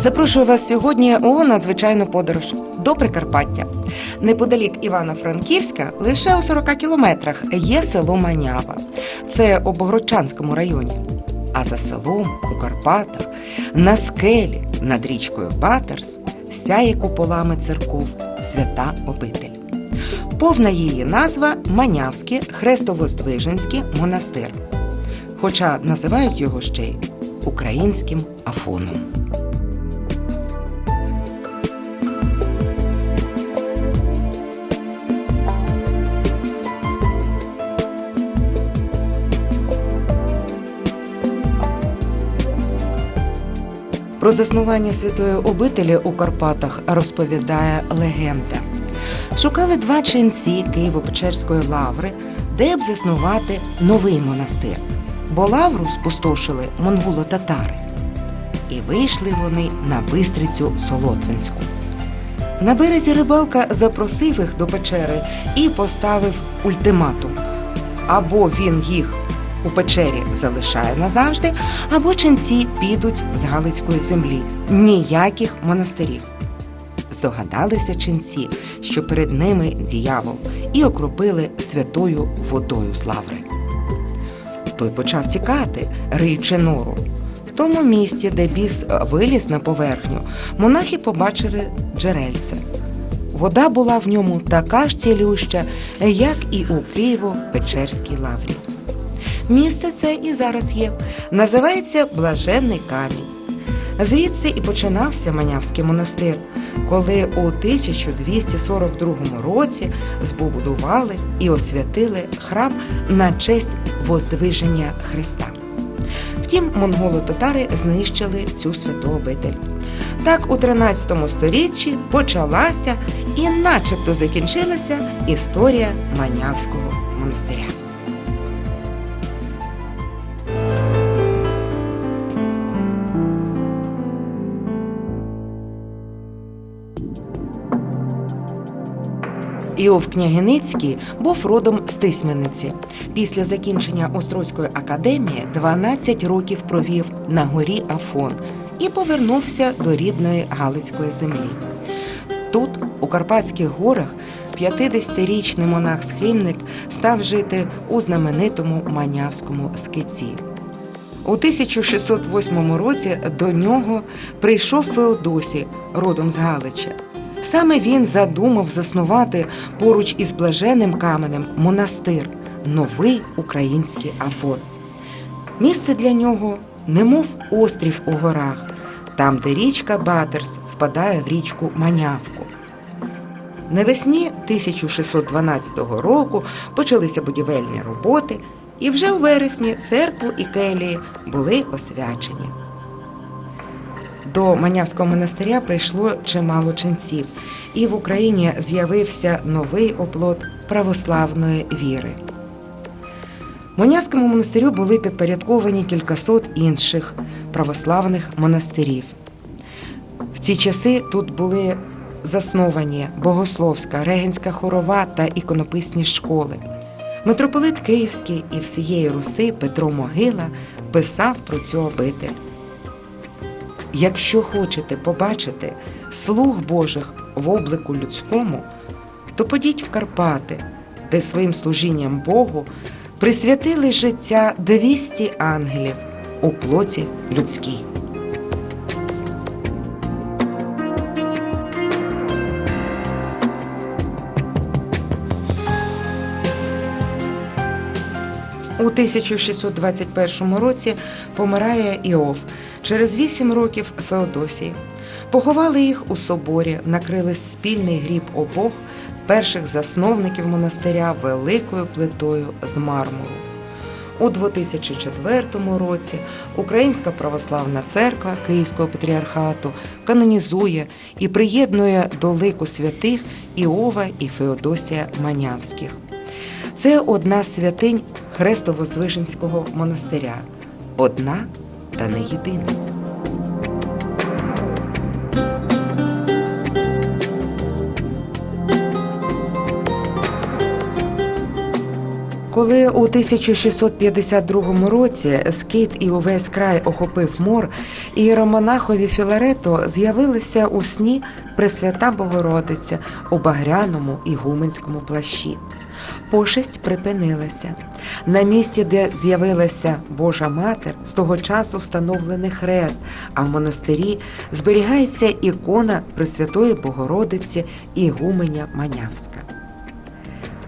Запрошую вас сьогодні у надзвичайну подорож до Прикарпаття. Неподалік Івано-Франківська, лише у 40 кілометрах, є село Манява. Це у Богородчанському районі. А за селом у Карпатах, на скелі над річкою Батерс, сяє куполами церков свята обитель. Повна її назва Манявський Хрестовоздвиженський монастир. Хоча називають його ще й українським Афоном. Про заснування святої обителі у Карпатах розповідає легенда. Шукали два ченці Києво-Печерської лаври, де б заснувати новий монастир, бо лавру спустошили монголо-татари. І вийшли вони на бистрицю Солотвинську. На березі рибалка запросив їх до печери і поставив ультиматум: або він їх у печері залишає назавжди, або ченці підуть з Галицької землі. Ніяких монастирів. Здогадалися ченці, що перед ними діявол, і окропили святою водою з лаври. Той почав тікати, риючи нору. В тому місці, де біс виліз на поверхню, монахи побачили джерельце. Вода була в ньому така ж цілюща, як і у Києво-Печерській лаврі. Місце це і зараз є. Називається Блаженний камінь. Звідси і починався Манявський монастир, коли у 1242 році збудували і освятили храм на честь Воздвиження Христа. Втім, монголо-татари знищили цю святу обитель. Так у 13 сторіччі почалася і начебто закінчилася історія Манявського монастиря. Іов Княгиницький був родом з Тисмениці. Після закінчення Острозької академії 12 років провів на горі Афон і повернувся до рідної Галицької землі. Тут, у Карпатських горах, 50-річний монах-схимник став жити у знаменитому Манявському скиці. У 1608 році до нього прийшов Феодосій, родом з Галича. Саме він задумав заснувати поруч із блаженним каменем монастир, новий український Афон. Місце для нього немов острів у горах, там, де річка Батерс впадає в річку Манявку. Навесні 1612 року почалися будівельні роботи, і вже у вересні церкву і келії були освячені. До Манявського монастиря прийшло чимало ченців, і в Україні з'явився новий оплот православної віри. Манявському монастирю були підпорядковані кількасот інших православних монастирів. В ці часи тут були засновані богословська, регенська хорова та іконописні школи. Митрополит Київський і всієї Руси Петро Могила писав про цю обитель. Якщо хочете побачити слуг Божих в облику людському, то подіть в Карпати, де своїм служінням Богу присвятили життя 200 ангелів у плоті людській. У 1621 році помирає Іов. Через вісім років Феодосії. Поховали їх у соборі, накрили спільний гріб обох перших засновників монастиря великою плитою з мармуру. У 2004 році Українська православна церква Київського патріархату канонізує і приєднує до лику святих Іова і Феодосія Манявських. Це одна з святинь Хрестово-Здвиженського монастиря. Одна та не єдина. Коли у 1652 році скит і увесь край охопив мор, іеромонахові Філарето з'явилися у сні Пресвята Богородиця у багряному ігуменському плащі. Пошесть припинилася. На місці, де з'явилася Божа Матер, з того часу встановлений хрест, а в монастирі зберігається ікона Пресвятої Богородиці Ігуменя Манявська.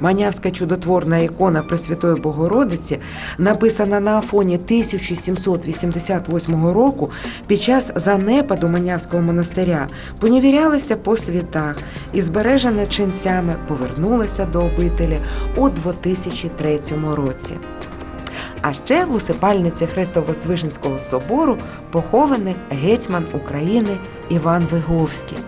Манявська чудотворна ікона Пресвятої Богородиці, написана на Афоні 1788 року під час занепаду Манявського монастиря, поневірялася по світах і, збережена ченцями, повернулася до обителі у 2003 році. А ще в усипальниці Хрестово-Воздвиженського собору похований гетьман України Іван Виговський.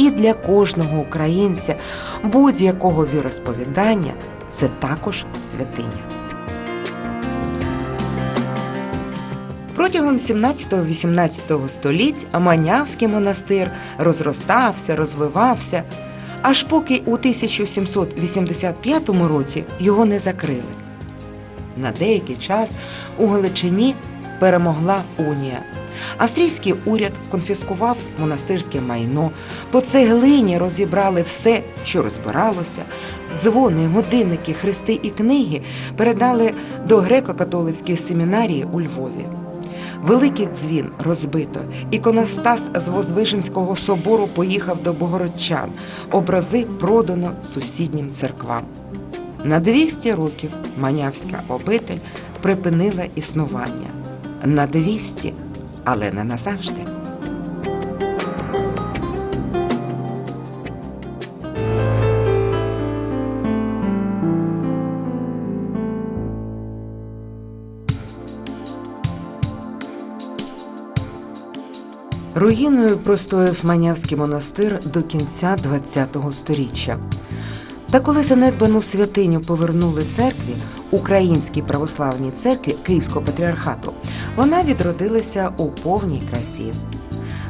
І для кожного українця будь-якого віросповідання це також святиня. Протягом 17-18 століть Манявський монастир розростався, розвивався, аж поки у 1785 році його не закрили. На деякий час у Галичині перемогла унія. Австрійський уряд конфіскував монастирське майно, по цеглині розібрали все, що розбиралося. Дзвони, годинники, хрести і книги передали до греко-католицької семінарії у Львові. Великий дзвін розбито. Іконостас з Возвиженського собору поїхав до Богородчан. Образи продано сусіднім церквам. На 200 років Манявська обитель припинила існування. На 200, але не назавжди. Руїною простояв Манявський монастир до кінця ХХ століття. Та коли занедбану святиню повернули церкві, Українській православній церкві Київського патріархату, вона відродилася у повній красі.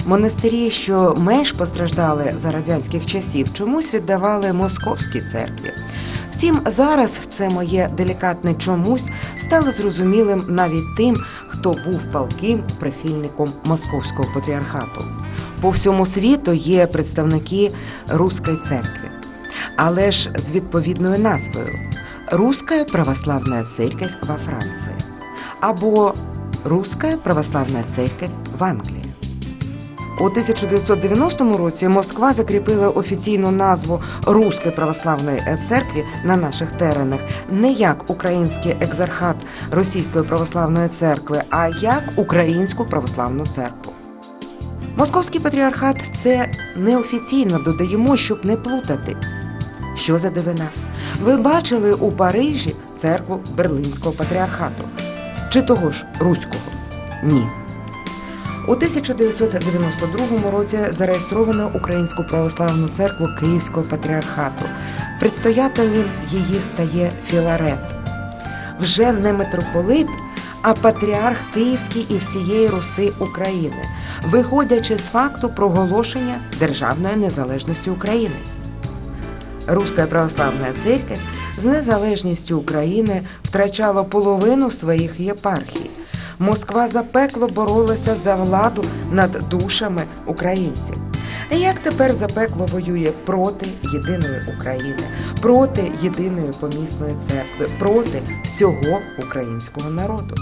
Монастирі, що менш постраждали за радянських часів, чомусь віддавали московській церкві. Втім, зараз це моє делікатне чомусь стало зрозумілим навіть тим, хто був палким прихильником московського патріархату. По всьому світу є представники Руської церкви, але ж з відповідною назвою Русская православная церковь во Франції або Русская православная церковь в Англії. У 1990 році Москва закріпила офіційну назву Руської православної церкви на наших теренах не як Український екзархат Російської православної церкви, а як Українську православну церкву. Московський патріархат це неофіційно додаємо, щоб не плутати. Що за дивина? Ви бачили у Парижі церкву Берлинського патріархату чи того ж Руського? Ні. У 1992 році зареєстровано Українську православну церкву Київського патріархату. Предстоятелем її стає Філарет. Вже не митрополит, а патріарх Київський і всієї Руси України, виходячи з факту проголошення державної незалежності України. Руська православна церковь з незалежністю України втрачала половину своїх єпархій. Москва запекло боролася за владу над душами українців. Як тепер запекло воює проти єдиної України, проти єдиної помісної церкви, проти всього українського народу.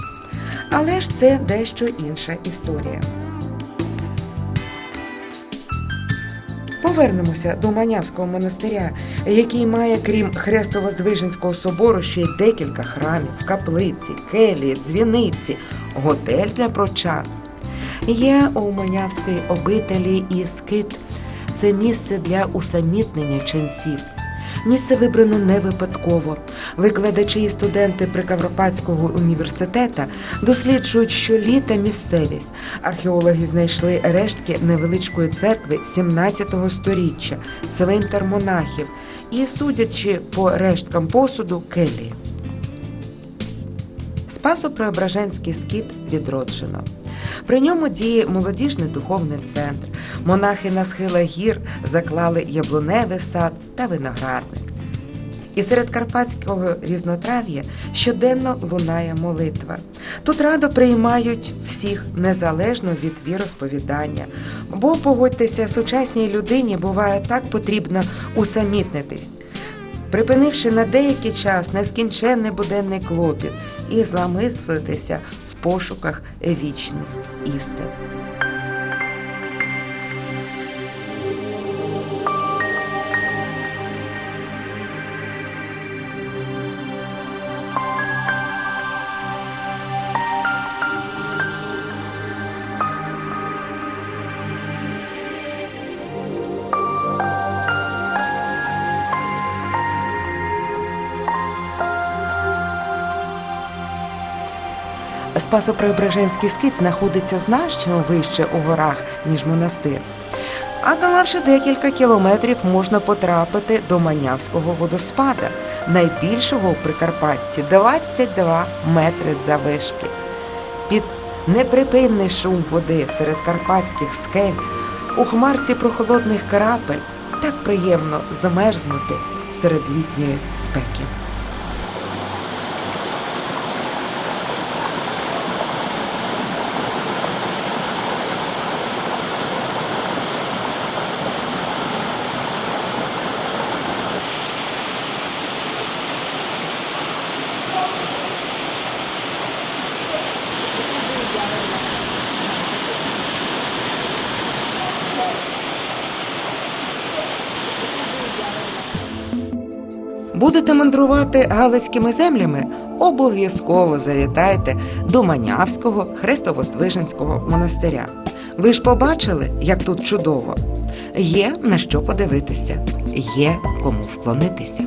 Але ж це дещо інша історія. Повернемося до Манявського монастиря, який має, крім Хрестово-Здвиженського собору, ще й декілька храмів, каплиці, келії, дзвіниці, готель для прочан. Є у Манявській обителі і скит. Це місце для усамітнення ченців. Місце вибрано не випадково. Викладачі і студенти Прикарпатського університету досліджують щоліта місцевість. Археологи знайшли рештки невеличкої церкви 17 століття, цвинтар монахів і, судячи по решткам посуду, келії. Спасо-Преображенський скит відроджено. При ньому діє молодіжний духовний центр. Монахи на схилах гір заклали яблуневий сад та виноградник. і серед карпатського різнотрав'я щоденно лунає молитва. Тут радо приймають всіх незалежно від віросповідання, бо погодьтеся, сучасній людині буває так потрібно усамітнитись, припинивши на деякий час нескінченний буденний клопіт і зламислитися в пошуках вічних істин. Спасо-Преображенський скит знаходиться значно вище у горах, ніж монастир. А здолавши декілька кілометрів, можна потрапити до Манявського водоспада, найбільшого у Прикарпатті 22 метри завишки. Під неприпинний шум води серед карпатських скель, у хмарці прохолодних крапель так приємно замерзнути серед літньої спеки. Будете мандрувати галицькими землями? Обов'язково завітайте до Манявського Хрестовоздвиженського монастиря. Ви ж побачили, як тут чудово. Є на що подивитися, є кому вклонитися.